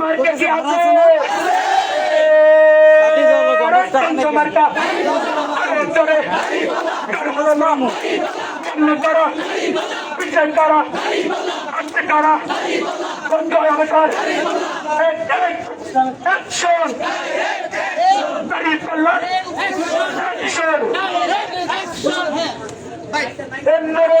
মার্কা কি আছে। মার্কা জোরে হলো নাম করা বিচার করা আসতে করা। বন্ধ হবে কর অ্যাকশন দাঁড়িয়ে পাল্লা অ্যাকশন এমরে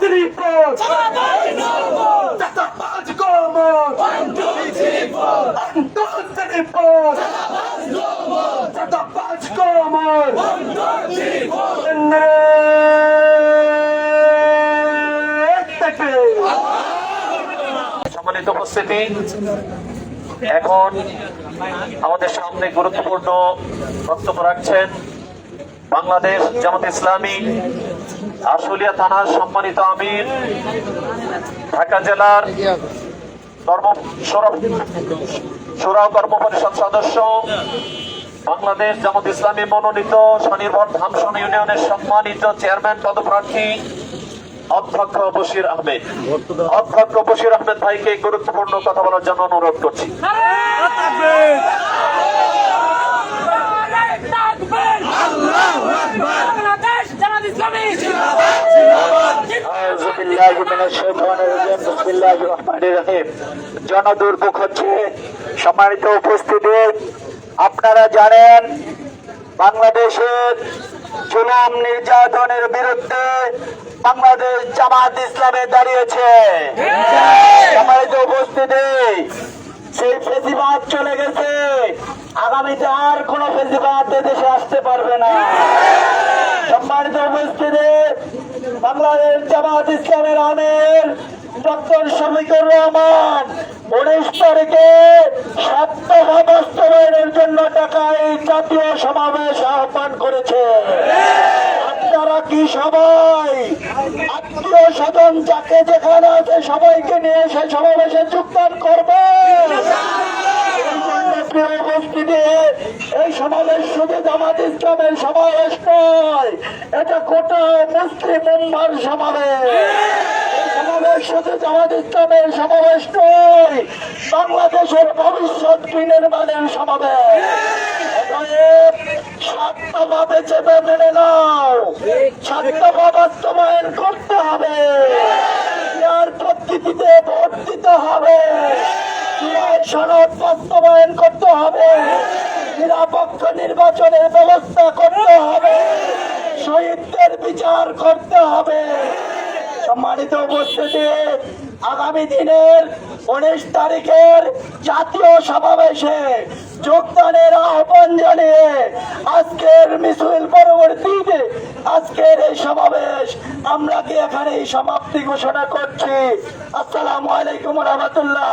থ্রি ফোর চাপাজ কোমর সম্মানিত উপস্থিতি এখন আমাদের সামনে গুরুত্বপূর্ণ বক্তব্য রাখছেন বাংলাদেশ জামাত ইসলামী, আশুলিয়া থানার সম্মানিত আমির, ঢাকা জেলার কর্ম সুরা কর্ম পরিষদ সদস্য, বাংলাদেশ জামাত ইসলামী মনোনীত স্বনির্ভর ধামসন ইউনিয়নের সম্মানিত চেয়ারম্যান পদপ্রার্থী, অধ্যক্ষ বশির আহমেদ। অধ্যক্ষ বশির আহমেদ ভাইকে গুরুত্বপূর্ণ কথা বলার জন্য অনুরোধ করছি। বাংলাদেশ জামাত ইসলামী আউযু বিল্লাহি মিনাশ শাইতানির রাজিম বিসমিল্লাহির রহমানির রহিম জনদুর্ভোগ হচ্ছে সম্মানিত উপস্থিতি আপনারা জানেন বাংলাদেশের জুলুম নির্যাতনের বিরুদ্ধে বাংলাদেশ জামাত ইসলামে দাঁড়িয়েছে। সম্মানিত উপস্থিতি সেই ফেসিবাদ চলে গেছে। আগামীতে আর কোন ফেসিবাদ দেশে আসতে পারবে না। সম্মানিত উপস্থিতি, বাংলাদেশ জামাত ইসলামের আমের ডক্টর শফিকুর রহমান, উনিশ তারিখে সপ্তমা বাস্তবায়নের জন্য ঢাকায় জাতীয় সমাবেশ আহ্বান করেছে। আপনারা কি সবাই আত্মীয় স্বজন যাকে যেখানে আছে সবাইকে নিয়ে সে সমাবেশে যোগদান করবেন প্রিয় উপস্থিতি এই সমাবেশ শুধু জামাত ইসলামের সমাবেশ নয়, এটা গোটা মুসলিম উম্মার সমাবেশ। সমাবেশ শুধু সমাবেশ বাংলাদেশের ভবিষ্যৎ বিনির্মাণের সমাবেশ। মেনে নাও সাতভা বাস্তবায়ন করতে হবে। ভোট দিতে হবে। সনদ বাস্তবায়ন করতে হবে। নিরপেক্ষ নির্বাচনের ব্যবস্থা করতে হবে। শহীদদের বিচার করতে হবে। সম্মানিত উপস্থিতি, আগামী দিনের উনিশ তারিখের জাতীয় সমাবেশে যোগদানের আহ্বান জানিয়ে আজকের মিছিল পরবর্তীতে আজকের এই সমাবেশ আমরা কি এখানে সমাপ্তি ঘোষণা করছি? আসসালামু আলাইকুম রহমতুল্লাহ।